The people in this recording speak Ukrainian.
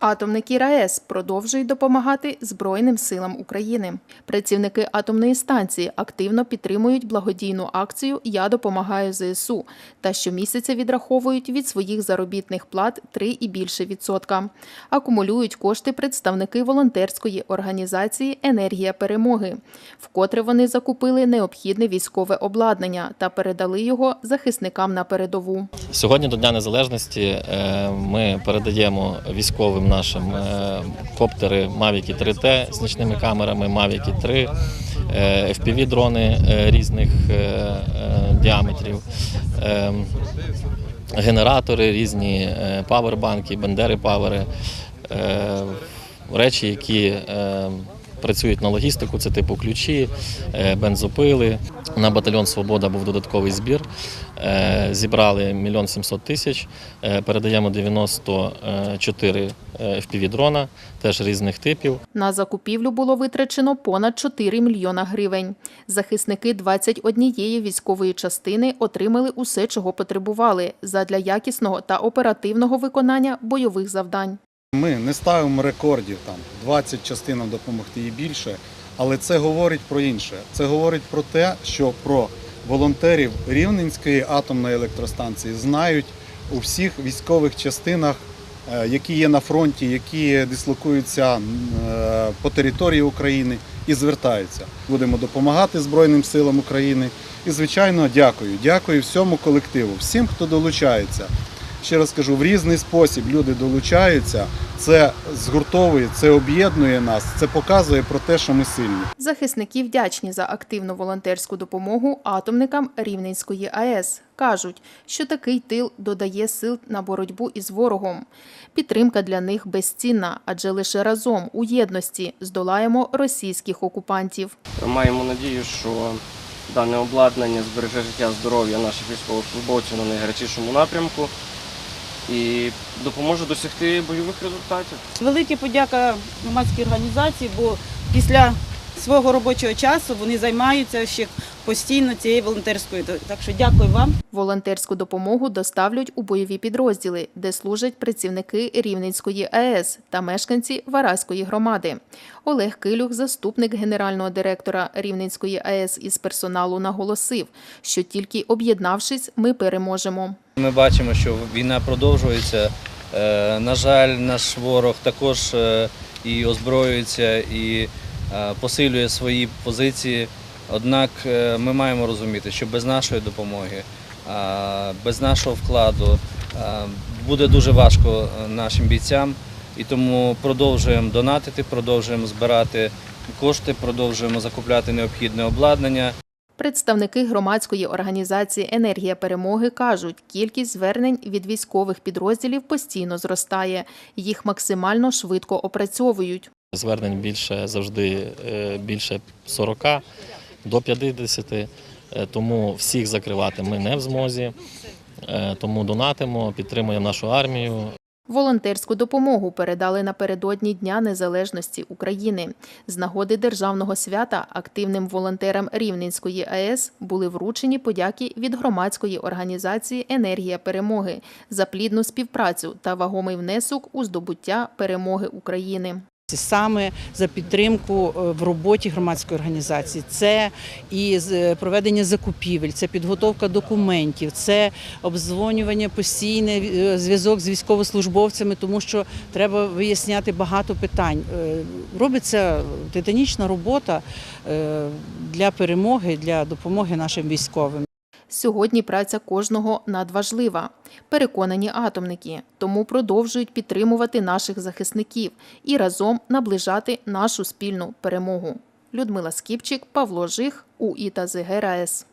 Атомники РаЕС продовжують допомагати Збройним силам України. Працівники атомної станції активно підтримують благодійну акцію Я допомагаю ЗСУ та щомісяця відраховують від своїх заробітних плат 3 і більше відсотка. Акумулюють кошти представники волонтерської організації Енергія перемоги, вкотре вони закупили необхідне військове обладнання та передали його захисникам на передову. Сьогодні до Дня Незалежності е, ми передаємо військовим нашим е, коптери Mavic 3T з нічними камерами, Mavic 3, е, FPV-дрони е, різних діаметрів, генератори, різні павербанки, бендери павери, речі, які працюють на логістику, це типу ключі, е, бензопили. На батальйон Свобода був додатковий збір. Е, Зібрали мільйон 700 тисяч, Е, передаємо 94 FPV-дрона, теж різних типів. На закупівлю було витрачено понад 4 мільйона гривень. Захисники 21 військової частини отримали усе, чого потребували задля якісного та оперативного виконання бойових завдань. Ми не ставимо рекордів там 20 частинам допомогти і більше, але це говорить про інше. Це говорить про те, що про волонтерів Рівненської атомної електростанції знають у всіх військових частинах, е, які є на фронті, які дислокуються е, по території України і звертаються. Будемо допомагати Збройним силам України. І, звичайно, дякую. Дякую всьому колективу, всім, хто долучається. Ще раз кажу, в різний спосіб люди долучаються. Це згуртовує, це об'єднує нас, це показує про те, що ми сильні. Захисники вдячні за активну волонтерську допомогу атомникам Рівненської АЕС. Кажуть, що такий тил додає сил на боротьбу із ворогом. Підтримка для них безцінна, адже лише разом у єдності здолаємо російських окупантів. Маємо надію, що дане обладнання збереже життя здоров'я наших військовослужбовців на найгарячішому напрямку і допоможе досягти бойових результатів. Велика подяка громадській організації, бо після свого робочого часу вони займаються ще постійно цією волонтерською. Так що дякую вам. Волонтерську допомогу доставлять у бойові підрозділи, де служать працівники Рівненської АЕС та мешканці Вараської громади. Олег Килюх, заступник генерального директора Рівненської АЕС із персоналу, наголосив, що тільки об'єднавшись, ми переможемо. Ми бачимо, що війна продовжується. Е, На жаль, наш ворог також е, і озброюється, і е, посилює свої позиції. Однак е, ми маємо розуміти, що без нашої допомоги, без нашого вкладу буде дуже важко е, нашим бійцям. І тому продовжуємо донатити, продовжуємо збирати кошти, продовжуємо закупляти необхідне обладнання. Представники громадської організації Енергія перемоги кажуть, кількість звернень від військових підрозділів постійно зростає. Їх максимально швидко опрацьовують. Звернень більше завжди е, більше 40 до 50, е, тому всіх закривати ми не в змозі. Е, Тому донатимо, підтримуємо нашу армію. Волонтерську допомогу передали напередодні Дня Незалежності України. З нагоди державного свята активним волонтерам Рівненської АЕС були вручені подяки від громадської організації Енергія перемоги за плідну співпрацю та вагомий внесок у здобуття перемоги України. Саме за підтримку е, в роботі громадської організації, це і е, проведення закупівель, це підготовка документів, це обдзвонювання постійне зв'язок з військовослужбовцями, тому що треба виясняти багато питань. Е, Робиться титанічна робота для перемоги, для допомоги нашим військовим. Сьогодні праця кожного надважлива. Переконані атомники, тому продовжують підтримувати наших захисників і разом наближати нашу спільну перемогу. Людмила Скіпчик, Павло Жих, УІТА ЗГРАЕС.